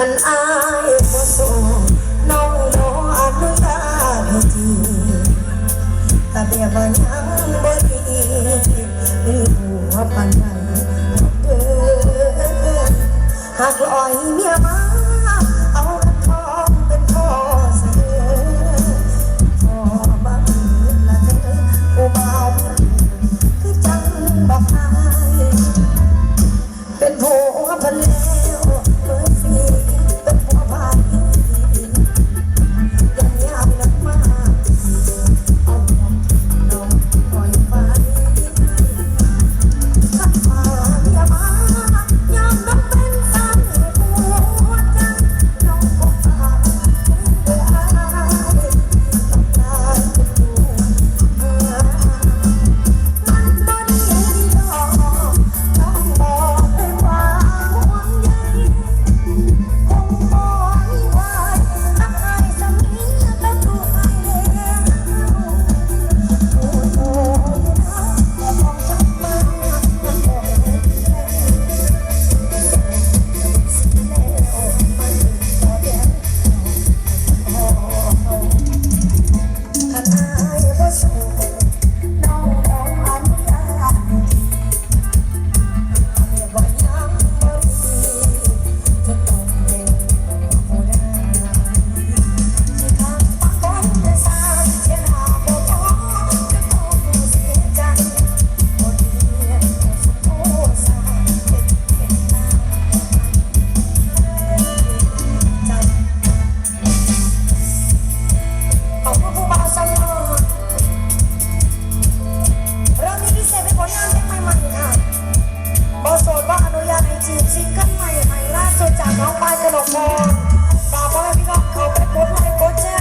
ขันอายบ่สงน้องบ่อนุญาตให้ทีแตาเบียบยังบดีหรือหัวปันใดหากลอยเมียมา บอร์โสดว่าอนุญาตให้จีบซิงเกิลใหม่ใหม่ล่าสุดจากน้องปานกนกพรฝากพ่อแพี่น้อง